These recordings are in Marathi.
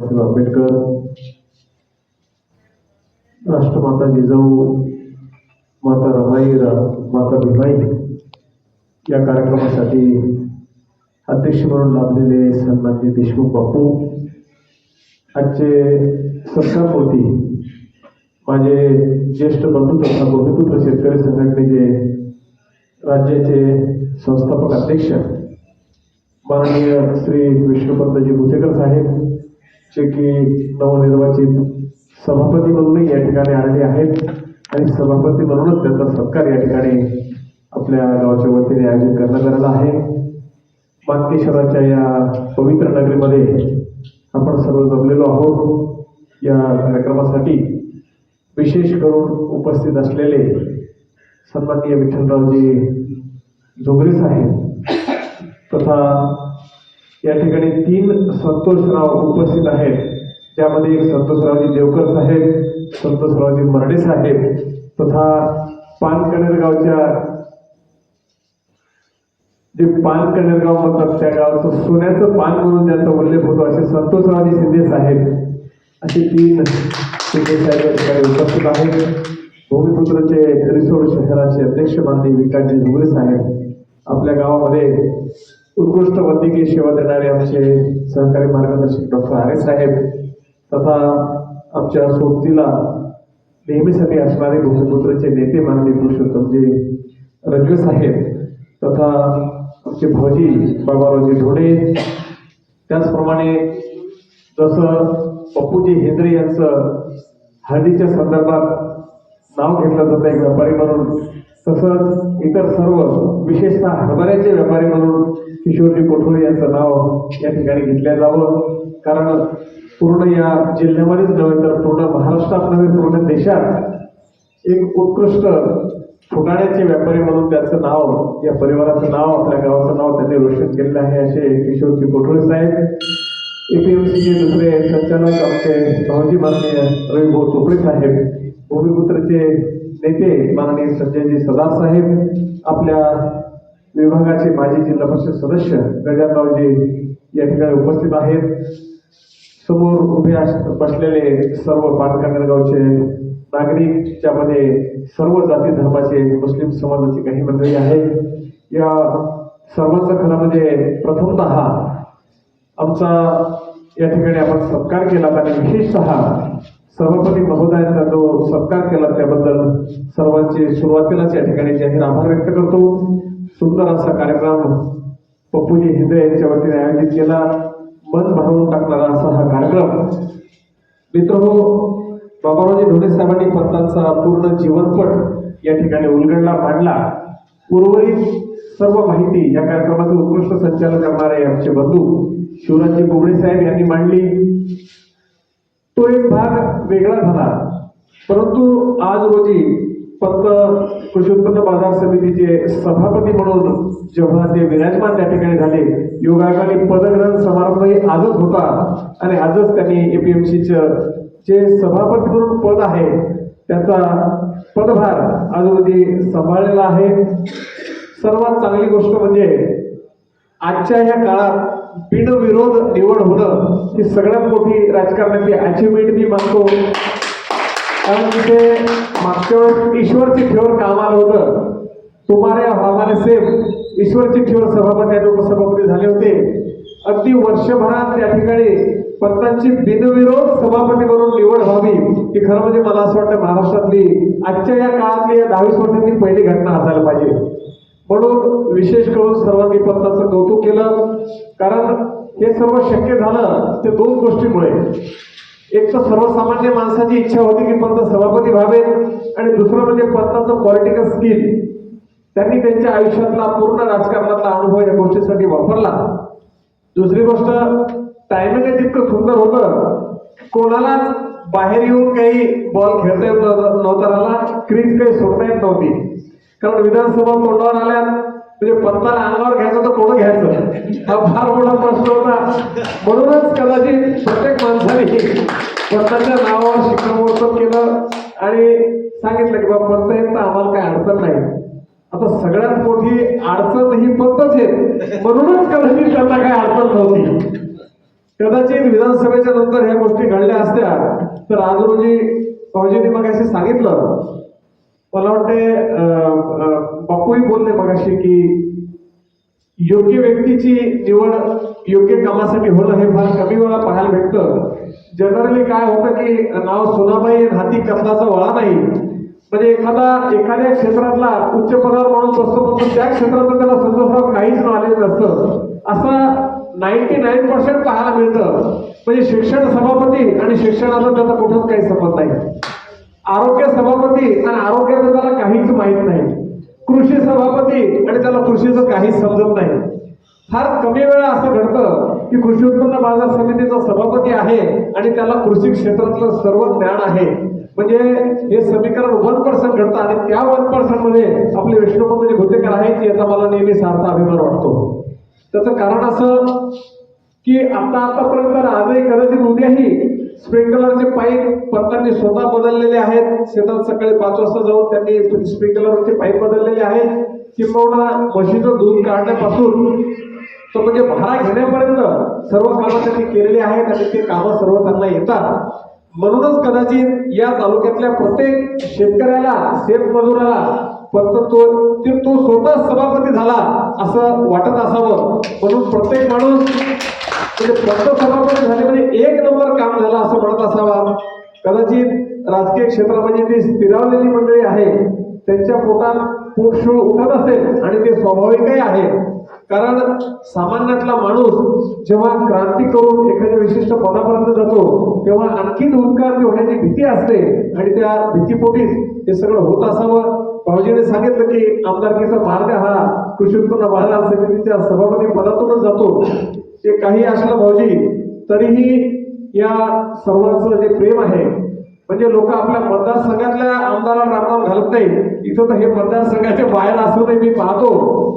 बाबासाहेब आंबेडकर राष्ट्रमाता जिजाऊ माता रमाई माता भीमाई या कार्यक्रमासाठी अध्यक्ष म्हणून लाभलेले सन्मान्य देशमुख बापू आजचे सरकारपोटी माझे ज्येष्ठ बंधू तथा बंधुपुत्र शेतकरी संघटनेचे राज्याचे संस्थापक अध्यक्ष माननीय श्री विष्णुपंतजी भुतेकर साहेब जे की नवनिर्वाचित सभापती म्हणूनही या ठिकाणी आलेले आहेत. आणि सभापती म्हणूनच त्यांचा सत्कार या ठिकाणी आपल्या गावाच्या वतीने आयोजित करण्यात आलेला आहे. मानकेश्वराच्या या पवित्र नगरीमध्ये आपण सर्व जमलेलो आहोत. या कार्यक्रमासाठी विशेष करून उपस्थित असलेले सन्माननीय विठ्ठलरावजी जोगरे साहेब तथा या ठिकाणी तीन संतोषराव उपस्थित आहेत. त्यामध्ये एक संतोषरावजी देवकर साहेब संतोषरावजी मराठे साहेब तथा पानकणेरगावच्या जे पानकणेरगाव म्हणतात त्या गावचं सोन्याचं पान म्हणून त्यांचा उल्लेख होतो असे संतोषरावजी शिंदे साहेब. असे तीन शिंदे साहेब या ठिकाणी उपस्थित आहेत. भूमिपुत्रचे रिसोड शहराचे अध्यक्ष माननीय विकासजी झुगरे साहेब. आपल्या गावामध्ये उत्कृष्ट वैद्यकीय सेवा देणारे आमचे सहकारी मार्गदर्शक डॉक्टर आरे साहेब तथा आमच्या सोबतीला नेहमीसाठी असणारे भूमिपुत्रचे नेते माननीय पुरुषोत्तमजी रजवे साहेब तथा आमचे भाऊजी बाबारावजी ढोणे त्याचप्रमाणे जसं पप्पूजी हेंद्रे यांचं हळदीच्या संदर्भात नाव घेतलं जातं एक व्यापारी म्हणून तसंच इतर सर्व विशेषतः हरभऱ्याचे व्यापारी म्हणून किशोरजी कोठोळे यांचं नाव या ठिकाणी घेतलं जावं. कारण पूर्ण या जिल्ह्यामध्येच नव्हे तर पूर्ण महाराष्ट्रात नव्हे पूर्ण देशात एक उत्कृष्ट फुटाण्याचे व्यापारी म्हणून त्याचं नाव या परिवाराचं नाव आपल्या गावाचं नाव त्यांनी रोशन केलेलं आहे असे किशोरजी कोठोळे साहेब. एपीएमसीचे दुसरे संचालक आमचे भाऊजी माननीय रविभाऊ चोपडे साहेब भूमिपुत्रचे नेते माननीय संजयजी सदार साहेब आपल्या विभागाचे माजी जिल्हा परिषद सदस्य गजानरावजी या ठिकाणी उपस्थित आहेत. समोर उभे अस- बसलेले सर्व पाटकांगर गावचे नागरिक ज्यामध्ये सर्व जाती धर्माचे मुस्लिम समाजाची काही मंडळी आहेत. या सर्वांचा खरं म्हणजे प्रथमतः आमचा या ठिकाणी आपण सत्कार केला आणि विशेषतः सभापती महोदयांचा जो सत्कार केला त्याबद्दल सर्वांचे सुरुवातीलाच या ठिकाणी जाहीर आभार व्यक्त करतो. सुंदर असा कार्यक्रम पप्पूजी हिंदे यांच्या वतीने आयोजित केला. मन भरवून टाकणारा असा हा कार्यक्रम. मित्र बाबारावजी ढोले साहेबांनी पंतांचा पूर्ण जीवनपट या ठिकाणी उलगडला मांडला. उर्वरित सर्व माहिती या कार्यक्रमाचे उत्कृष्ट संचालन करणारे आमचे बंधू शिवराजजी बोबडे साहेब यांनी मांडली. तो एक भाग वेगळा झाला. परंतु आज रोजी फक्त कृषी उत्पन्न बाजार समितीचे सभापती म्हणून जेव्हा ते विराजमान त्या ठिकाणी झाले योगायोगाने पदग्रहण समारंभही आजच होता आणि आजच त्यांनी एपीएमसीचं जे सभापती म्हणून पद आहे त्याचा पदभार अजूनही सांभाळलेला आहे. सर्वात चांगली गोष्ट म्हणजे आजच्या ह्या काळात बिनविरोध निवड होणं ही सगळ्यात मोठी राजकारणाची अचिव्हमेंट मी मानतो. कारण तिथे मागच्या वेळेस ईश्वर चिठ्ठीवर कामाला होतं. या व्हाणारे सेफ ईश्वर चिठ्ठीवर सभापती आणि उपसभापती झाले होते. अगदी वर्षभरात त्या ठिकाणी पंतांची बिनविरोध सभापती म्हणून निवड व्हावी ही खरं म्हणजे मला असं वाटतं महाराष्ट्रातली आजच्या या काळातली या दहावीस वर्षांची पहिली घटना असायला पाहिजे. म्हणून विशेष करून सर्वांनी पंतांचं कौतुक केलं. कारण हे सर्व शक्य झालं ते दोन गोष्टीमुळे. एक तर सर्वसामान्य माणसाची इच्छा होती की पंत सभापती व्हावेत आणि दुसरं म्हणजे पंताचं पॉलिटिकल स्किल त्यांनी त्यांच्या आयुष्यातला पूर्ण राजकारणातला अनुभव या गोष्टीसाठी वापरला. दुसरी गोष्ट टायमिंग जितकं सुंदर होतं कोणालाच बाहेर येऊन काही बॉल खेळता येत नव्हता नव्हता आला क्रीज काही सोडता येत नव्हती. कारण विधानसभा तोंडावर आल्या म्हणजे पत्ताला अंगावर घ्यायचं तर कोण घ्यायचं? हा फार मोठा प्रश्न होता. म्हणूनच कदाचित प्रत्येक माणसाने पत्ताच्या नावावर शिक्कामोर्तब केलं आणि सांगितलं की बाबा पत्ता येत तर आम्हाला काही अडचण नाही. आता सगळ्यात मोठी अडचण ही पंतच आहे. म्हणूनच कदाचित त्यांना काही अडचण नव्हती. कदाचित विधानसभेच्या नंतर ह्या गोष्टी घडल्या असल्या तर आज रोजी भाऊजींनी मग असे सांगितलं मला वाटते बापूही बोलले मगाशी की योग्य व्यक्तीची निवड योग्य कामासाठी होणं हे फार कमी वेळा पाहायला भेटतं. जनरली काय होतं की नाव सोनाबाई हाती कंदाचा वळा नाही. म्हणजे एखादा एखाद्या क्षेत्रातला उच्च पदावर माणूस असतो पण त्या क्षेत्रात त्याला संतोषराव काहीच नॉलेज नसतं. असं नाईन्टी नाईन पर्सेंट पाहायला मिळतं. म्हणजे शिक्षण सभापती आणि शिक्षणाचा त्याचा कुठंच काही संबंध नाही. आरोग्य सभापती आणि आरोग्याचं त्याला काहीच माहीत नाही. कृषी सभापती आणि त्याला कृषीचं काहीच समजत नाही. फार कमी वेळा असं घडतं की कृषी उत्पन्न बाजार समितीचा सभापती आहे आणि त्याला कृषी क्षेत्रातलं सर्व ज्ञान आहे. म्हणजे हे समीकरण वन पर्सेंट घडतं आणि त्या वन पर्सेंटमध्ये आपले विष्णुपंतजी म्हणजे घोतेकर आहेत याचा मला नेहमी सार्थ अभिमान वाटतो. त्याचं कारण असं की आता आतापर्यंत आजही कदाचित उद्याही स्प्रिंकलरचे पाईप पंतांनी स्वतः बदललेले आहेत. शेतात सकाळी पाच वाजता जाऊन त्यांनी स्प्रिंकलरचे पाईप बदललेले आहेत. किंबहुना म्हशीचं दूध काढण्यापासून तो म्हणजे भाडा घेण्यापर्यंत सर्व कामं त्यांनी केलेली आहेत आणि ते कामं सर्व त्यांना येतात. म्हणूनच कदाचित या तालुक्यातल्या प्रत्येक शेतकऱ्याला शेतमजुराला फक्त तो ते तो स्वतः सभापती झाला असं वाटत असावं. म्हणून प्रत्येक माणूस म्हणजे फक्त सभापती झाले म्हणजे एक नंबर काम झालं असं म्हणत असावा. कदाचित राजकीय क्षेत्रामध्ये जी स्थिरावलेली मंडळी आहे त्यांच्या पोटात पोटशूळ उठत असेल आणि ते स्वाभाविकही आहे. कारण सामान्यातला माणूस जेव्हा क्रांती करून एखाद्या विशिष्ट पदापर्यंत जातो तेव्हा आणखीन उत्क्रांती होण्याची भीती असते आणि त्या भीतीपोटीच हे सगळं होत असावं. भाऊजीने सांगितलं की आमदारकीचा मार्ग हा कृषी उत्पन्न बाजार समितीच्या सभापती पदातूनच जातो. ते काही असलं भाऊजी तरीही या सर्वांचं जे प्रेम आहे म्हणजे लोक आपल्या मतदारसंघातल्या आमदाराला रामराम घालत नाही इथं तर हे मतदारसंघाच्या बाहेर असूनही मी पाहतो.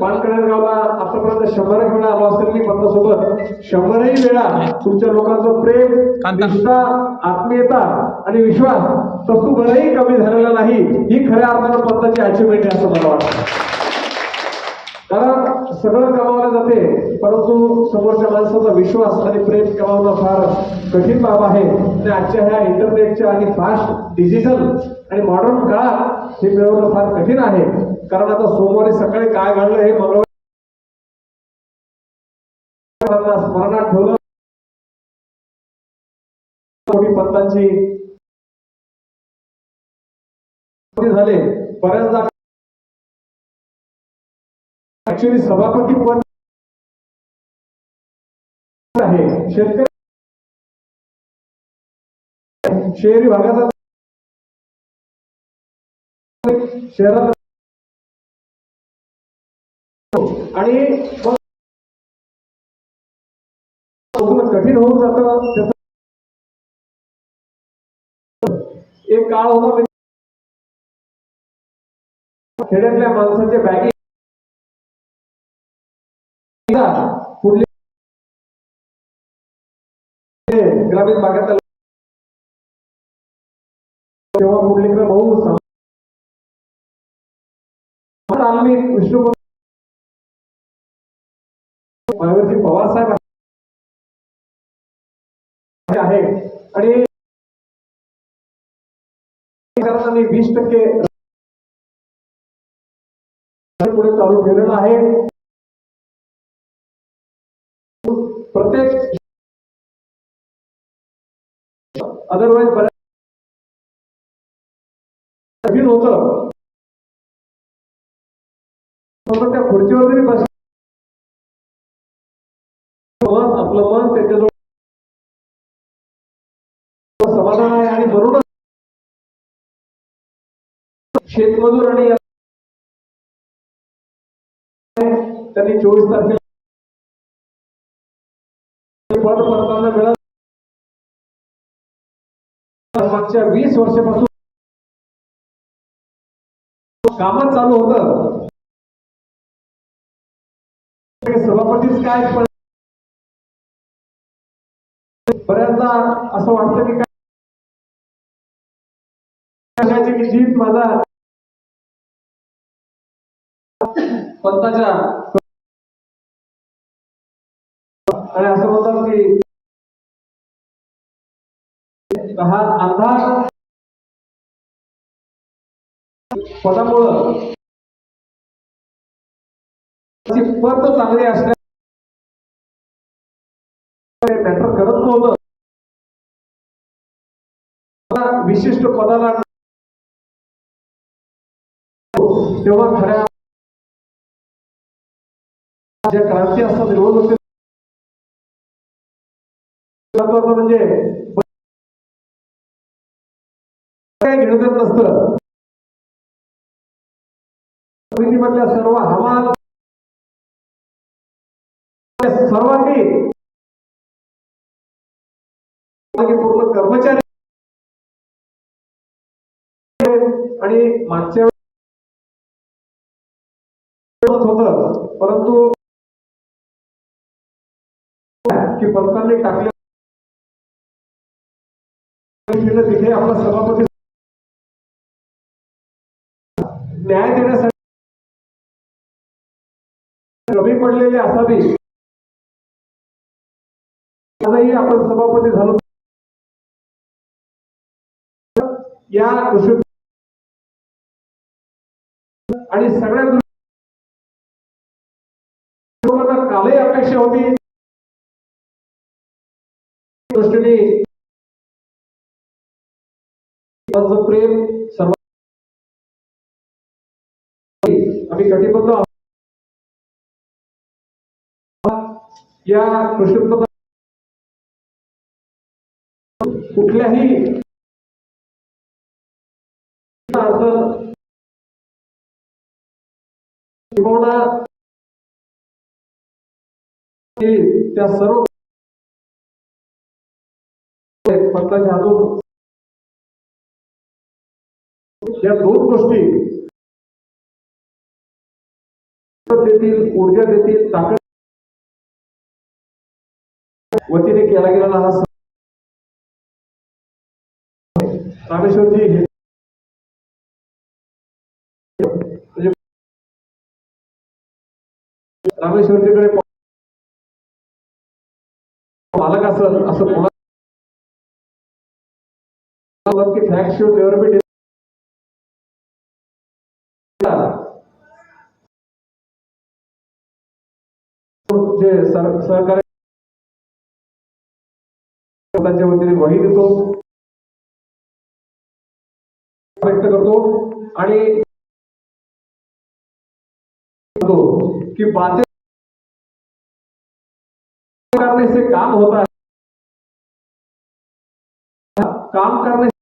पानकळेगावला आतापर्यंत शंभर वेळा आलो असेल मी पंतसोबत शंभरही वेळा तुमच्या लोकांचं प्रेम. निष्ठा आत्मीयता आणि विश्वास तसूभरही कमी झालेला नाही. ही खऱ्या अर्थानं पंताची अचिव्हमेंट आहे असं मला वाटतं. कारण सगळं कमावलं जाते परंतु समोरच्या माणसाचा विश्वास आणि प्रेम कमावणं फार कठीण बाब आहे. आणि आजच्या ह्या इंटरनेटच्या आणि फास्ट डिजिटल आणि मॉडर्न काळात हे मिळवणं फार कठीण आहे. कारण आता सोमवारी सकाळी काय घडलं हे मंगळवारी स्मरणात ठेवलं. पंतांची झाले. बऱ्याचदा ऍक्च्युली सभापती पद आहे. शेतकरी शहरी भागाचा शहरात आणि कठीण होऊन जातं एक काळ होता म्हणजे खेड्यातल्या माणसाच्या बॅगी ग्रामीण भागात तेव्हा मुरलीकर भाऊ आम्ही विष्णू पवार साहेब आहे आणि वीस टक्के पुढे चालू केलेलं आहे. अदरवाईज बऱ्याच कठीण होतं. त्या खुर्चीवर जरी बस मन आपलं मन त्याच्याजवळ समाधान आहे आणि म्हणूनच शेतमजूर आणि त्यांनी चोवीस तारखेला पद परताना मिळत मागच्या वीस वर्षापासून कामच चालू होतं. सभापतीच काय बऱ्याचदा असं वाटतं की काय जीत माझा. पंताच्या आणि असं अंधार पदामुळं त्याची पत चांगली असल्या मॅटर करत नव्हतं. विशिष्ट पदाला तेव्हा खऱ्या ज्या क्रांती असतात विरोध होते महत्वाचं म्हणजे काही घेणं नसतं. समितीमधल्या सर्व हवाल सर्वांनी पूर्ण कर्मचारी आणि मागच्या होत. परंतु की पंतांनी टाकले तिथे आपला सभापती न्याय देण्यासाठी कमी पडलेले असावी. आजही आपण सभापती झालो. या कृषी आणि सगळ्या कालही अपेक्षा होती. दृष्टीने त्यांचं प्रेम आम्ही कटिबद्ध या कृषी उत्पन्न कुठल्याही त्या सर्व फक्त या दोन गोष्टी देतील ऊर्जा देतील ताकद वतीने केला गेलेला हा रामेश्वरजी रामेश्वरजीकडे मालक असेल असं कोणा की फॅक्ट शो डेव्हलपमेंट जे सर- सहकार्य देतो व्यक्त करतो आणि बातें करने से काम होता है काम करने